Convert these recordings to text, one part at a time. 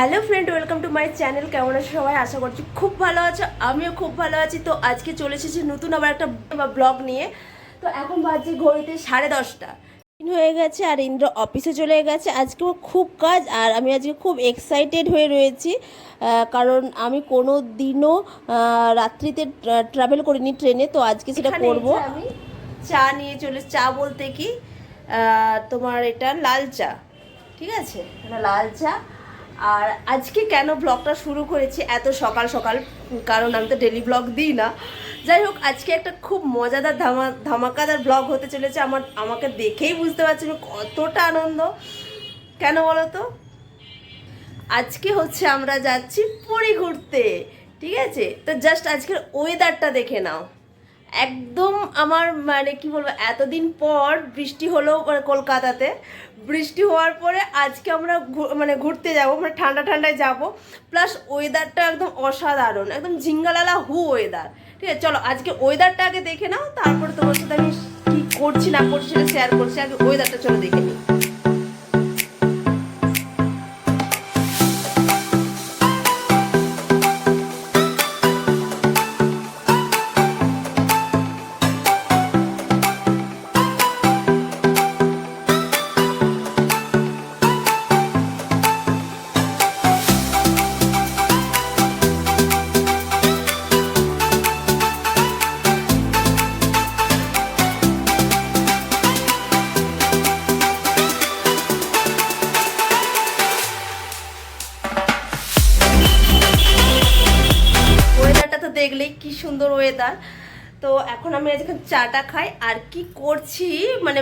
Hello friend welcome to my channel. কেমন আছো সবাই? আশা করছি খুব ভালো আছো আমিও খুব ভালো আছি। তো আজকে চলে এসেছি নতুন আবার একটা ব্লগ নিয়ে। তো এখন বাজে ঘড়িতে সাড়ে দশটা। দিন হয়ে গেছে আর ইন্দ্র অফিসে চলে গেছে। আজকে ওর খুব কাজ আর আমি আজকে খুব এক্সাইটেড হয়ে রয়েছি। কারণ আমি কোনো দিনও রাত্রিতে ট্রাভেল করিনি ট্রেনে তো আজকে সেটা করব। আমি চা নিয়ে চলে চা বলতে কি তোমার এটা লাল চা ঠিক আছে? এটা লাল চা আর আজকে কেন ব্লগটা শুরু করেছি? এত সকাল সকাল, কারণ আমি তো ডেলি ব্লগ দিই না। যাই হোক, আজকে একটা খুব মজাদার ধামা, ধামাকাদার ব্লগ হতে চলেছে। আমার, আমাকে দেখেই বুঝতে পারছি আমি কতটা আনন্দ। কেন বলো তো? আজকে হচ্ছে আমরা যাচ্ছি পুরী ঘুরতে, ঠিক আছে? তো জাস্ট আজকের ওয়েদারটা দেখে নাও। একদম আমার মানে কি বলব, এতদিন পর বৃষ্টি হলো মানে কলকাতাতে। বৃষ্টি হওয়ার পরে আজকে আমরা মানে ঘুরতে যাব মানে ঠান্ডা ঠান্ডায় যাব। প্লাস ওয়েদারটা একদম অসাধারণ, একদম ঝিঙ্গালালা হু ওয়েদার ঠিক আছে, চলো আজকে ওয়েদারটা আগে দেখে নাও, তারপরে তোমার সাথে আমি কি করছি না করছি সেটা শেয়ার করছি, আগে ওয়েদারটা চলো দেখে নিই। দেখলেই কি সুন্দর ওয়েদার তো এখন আমি আজকে চাটা খাই আর কি করছি মানে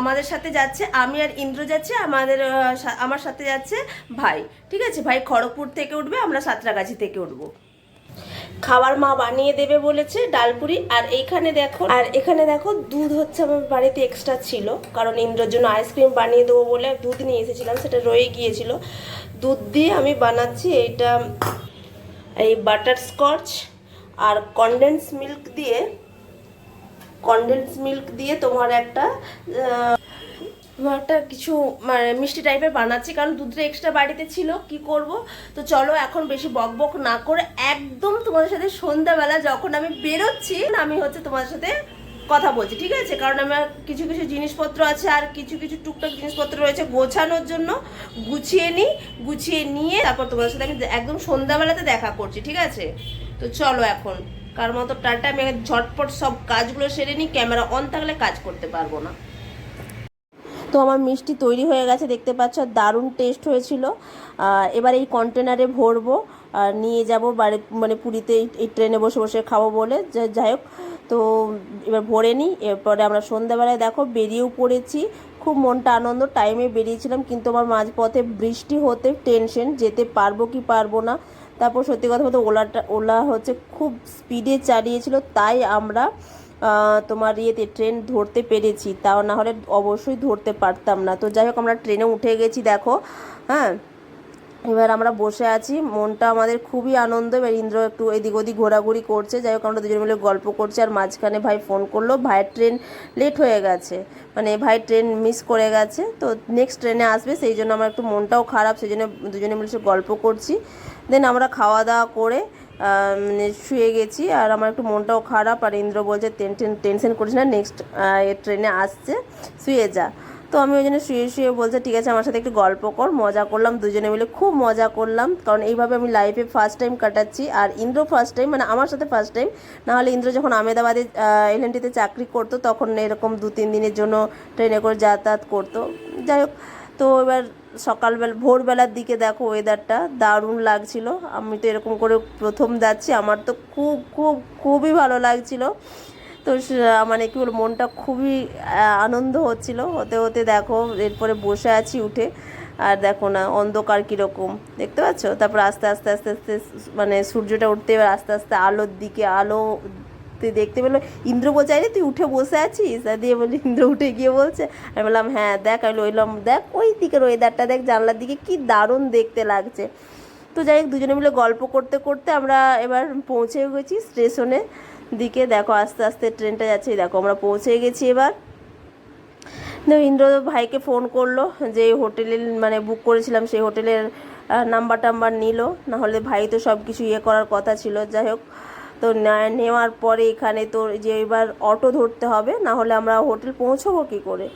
আমাদের সাথে যাচ্ছে, আমি আর ইন্দ্র যাচ্ছে, আমাদের আমার সাথে যাচ্ছে ভাই। ঠিক আছে? ভাই খড়গপুর থেকে উঠবে, আমরা সাঁতরাগাছি থেকে উঠবো। খাবার মা বানিয়ে দেবে বলেছে ডালপুরি আর এইখানে দেখো, আর এখানে দেখো দুধ হচ্ছে আমার বাড়িতে এক্সট্রা ছিল, কারণ ইন্দ্রর জন্য আইসক্রিম বানিয়ে দেবো বলে দুধ নিয়ে এসেছিলাম, সেটা রয়ে গিয়েছিল। দুধ দিয়ে আমি বানাচ্ছি এইটা, এই বাটার স্কচ আর কনডেন্স মিল্ক দিয়ে কনডেন্স মিল্ক দিয়ে তোমার একটা তোমার একটা কিছু মানে মিষ্টি টাইপের বানাচ্ছি, কারণ দুধটা এক্সট্রা বাড়িতে ছিল, কি করব? তো চলো এখন বেশি বক বক না করে একদম তোমাদের সাথে সন্ধ্যাবেলা যখন আমি বেরোচ্ছি, আমি হচ্ছে তোমাদের সাথে কথা বলছি, ঠিক আছে? কারণ আমার কিছু কিছু জিনিসপত্র আছে, আর কিছু কিছু টুকটাক জিনিসপত্র রয়েছে গোছানোর জন্য, গুছিয়ে নিই, গুছিয়ে নিয়ে তারপর তোমাদের সাথে আমি একদম সন্ধ্যাবেলাতে দেখা করছি, ঠিক আছে? তো চলো এখন। কার মতো টাটা, আমি ঝটপট সব কাজগুলো সেরে নিই, ক্যামেরা অন থাকলে কাজ করতে পারব না। তো আমার মিষ্টি তৈরি হয়ে গেছে, দেখতে পাচ্ছ দারুণ টেস্ট হয়েছিল। এবার এই কন্টেনারে ভরবো নিয়ে যাব বাড়ি মানে পুরীতে এই ট্রেনে বসে বসে খাব বলে। যাই হোক, তো এবার ভরে নিই। এরপরে আমরা সন্ধ্যাবেলায় দেখো, বেরিয়েও পড়েছি। খুব মনটা আনন্দ টাইমে বেরিয়েছিলাম, কিন্তু আমার মাঝপথে বৃষ্টি হতে টেনশন যেতে পারব কি পারব না। তারপর সত্যি কথা বলতে ওলাটা, ওলা হচ্ছে খুব স্পিডে চালিয়েছিল, তাই আমরা তোমার ইয়েতে ট্রেন ধরতে পেরেছি। তাও না হলে অবশ্যই ধরতে পারতাম না। তো যাই হোক, আমরা ট্রেনে উঠে গেছি, দেখো হ্যাঁ? এবার আমরা বসে আছি, মনটা আমাদের খুবই আনন্দ, এবার ইন্দ্র একটু এদিক ওদিক ঘোরাঘুরি করছে। যাই হোক, আমরা দুজন মিলে গল্প করছি, আর মাঝখানে ভাই ফোন করল, ভাইয়ের ট্রেন লেট হয়ে গেছে। মানে ভাই ট্রেন মিস করে গেছে, তো নেক্সট ট্রেনে আসবে, সেই জন্য আমার একটু মনটাও খারাপ, সেই জন্য দুজনে মিলে সে গল্প করছি। দেন আমরা খাওয়া দাওয়া করে মানে শুয়ে গেছি আর আমার একটু মনটাও খারাপ আর ইন্দ্র বলছে টেনশন টেনশন করিস না নেক্সট ট্রেনে আসছে, শুয়ে যা। তো আমি ওই জন্য শুয়ে শুয়ে বলছে, ঠিক আছে, আমার সাথে একটু গল্প কর, মজা করলাম, দুজনে মিলে খুব মজা করলাম। কারণ এইভাবে আমি লাইফে ফার্স্ট টাইম কাটাচ্ছি আর ইন্দ্র ফার্স্ট টাইম মানে আমার সাথে ফার্স্ট টাইম নাহলে ইন্দ্র যখন আমেদাবাদে এলএনটিতে চাকরি করতো, তখন এরকম দু, তিন দিনের জন্য ট্রেনে করে যাতায়াত করতো। যাই হোক, তো এবার সকালবেলা, ভোরবেলার দিকে দেখো ওয়েদারটা দারুণ লাগছিল। আমি তো এরকম করে প্রথম যাচ্ছি, আমার তো খুব খুব, খুবই ভালো লাগছিল। তো মানে কি বলব, মনটা খুবই আনন্দ হচ্ছিল। হতে হতে দেখো, এরপরে বসে আছি উঠে। আর দেখো না, অন্ধকার কীরকম, দেখতে পাচ্ছ? তারপর আস্তে আস্তে আস্তে আস্তে মানে সূর্যটা উঠতে এবার আস্তে আস্তে আলোর দিকে, আলো তুই দেখতে পেল, ইন্দ্র বলছে, আরে তুই উঠে বসে আছিস? আর দিয়ে বলি, ইন্দ্র উঠে গিয়ে বলছে। আমি বললাম হ্যাঁ দেখ। আমি বললাম দেখ, ওই দিকের ওয়েদারটা দেখ, জানলার দিকে কি দারুণ দেখতে লাগছে। তো যাই হোক, দুজনে মিলে গল্প করতে করতে আমরা এবার পৌঁছে গেছি স্টেশনে দিকে। দেখো, আস্তে আস্তে ট্রেনটা যাচ্ছে দেখো, আমরা পৌঁছে গেছি এবার। ইন্দ্র ভাইকে ফোন করল যে হোটেলের মানে বুক করেছিলাম, সেই হোটেলের নাম্বার টাম্বার নিল। না হলে ভাই তো সব কিছু ইয়ে করার কথা ছিল। যাই হোক তো নেওয়ার পরে এখানে তো যে এবার অটো ধরতে হবে না হলে আমরা হোটেল পৌঁছবো কী করে?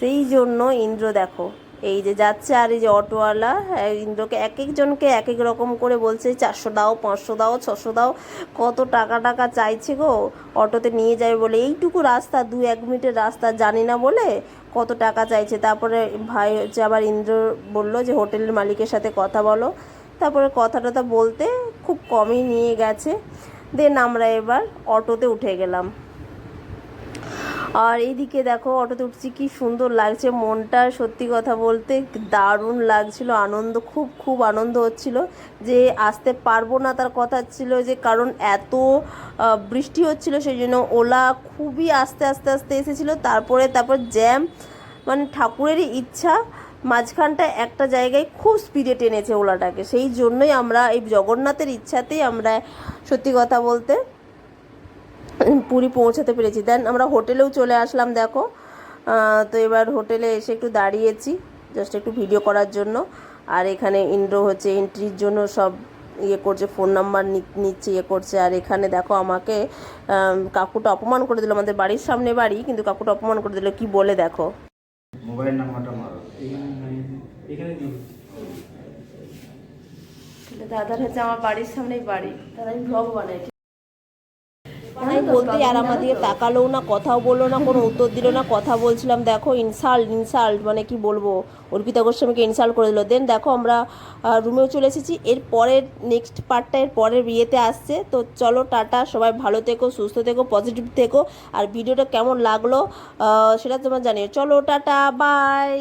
সেই জন্য ইন্দ্র দেখো এই যে যাচ্ছে আর এই যে অটোওয়ালা হ্যাঁ, ইন্দ্রকে এক একজনকে এক এক রকম করে বলছে চারশো দাও পাঁচশো দাও ছশো দাও কত টাকা টাকা চাইছে গো? অটোতে নিয়ে যাবে বলে এইটুকু রাস্তা দু এক মিনিটের রাস্তা জানি না বলে কত টাকা চাইছে। তারপরে ভাই হচ্ছে আবার ইন্দ্র বলল যে হোটেলের মালিকের সাথে কথা বলো। তারপরে কথা টথা বলতে খুব কমই নিয়ে গেছে। দেন আমরা এবার অটোতে উঠে গেলাম। আর এইদিকে দেখো অটোতে উঠছি, কি সুন্দর লাগছে মনটা। সত্যি কথা বলতে দারুণ লাগছিল, আনন্দ, খুব খুব আনন্দ হচ্ছিল। যে আসতে পারব না তার কথা ছিল যে, কারণ এত বৃষ্টি হচ্ছিল সেই জন্য ওলা খুবই আস্তে আস্তে আস্তে এসেছিল। তারপরে, তারপর জ্যাম মানে ঠাকুরেরই ইচ্ছা মাঝখানটা একটা জায়গায় খুব স্পিডে টেনেছে ওলাটাকে। সেই জন্যই আমরা এই জগন্নাথের ইচ্ছাতেই আমরা সত্যি কথা বলতে পুরী পৌঁছাতে পেরেছি। দেন আমরা হোটেলেও চলে আসলাম, দেখো। তো এবার হোটেলে এসে একটু দাঁড়িয়েছি জাস্ট একটু ভিডিও করার জন্য। আর এখানে ইন্ড্রো হচ্ছে এন্ট্রির জন্য সব ইয়ে করছে ফোন নাম্বার নিচ্ছে ইয়ে করছে। আর এখানে দেখো আমাকে কাকুটা অপমান করে দিল। আমাদের বাড়ির সামনে বাড়ি, কিন্তু কাকুটা অপমান করে দিল। কি বলে দেখো? মোবাইল নাম্বারটা মারো এখানে নাই এখানে দিন দাদার হচ্ছে আমার বাড়ির সামনেই বাড়ি। দাদা আমি ব্লগ বানাই। আমি বলতেই আর আমার দিকে তাকালোও না কথাও বলল না কোনো উত্তর দিল না কথা বলছিলাম দেখো ইনসাল্ট ইনসাল্ট মানে কি বলব? অর্পিতা গোস্বামীকে ইনসাল্ট করে দিল। দেন দেখো আমরা রুমেও চলে এসেছি। এর পরের নেক্সট পার্টটা এর পরের বিয়েতে আসছে। তো চলো টাটা সবাই ভালো থেকো সুস্থ থেকো পজিটিভ থেকো। আর ভিডিওটা কেমন লাগল সেটা তোমরা জানিও। চলো টাটা বাই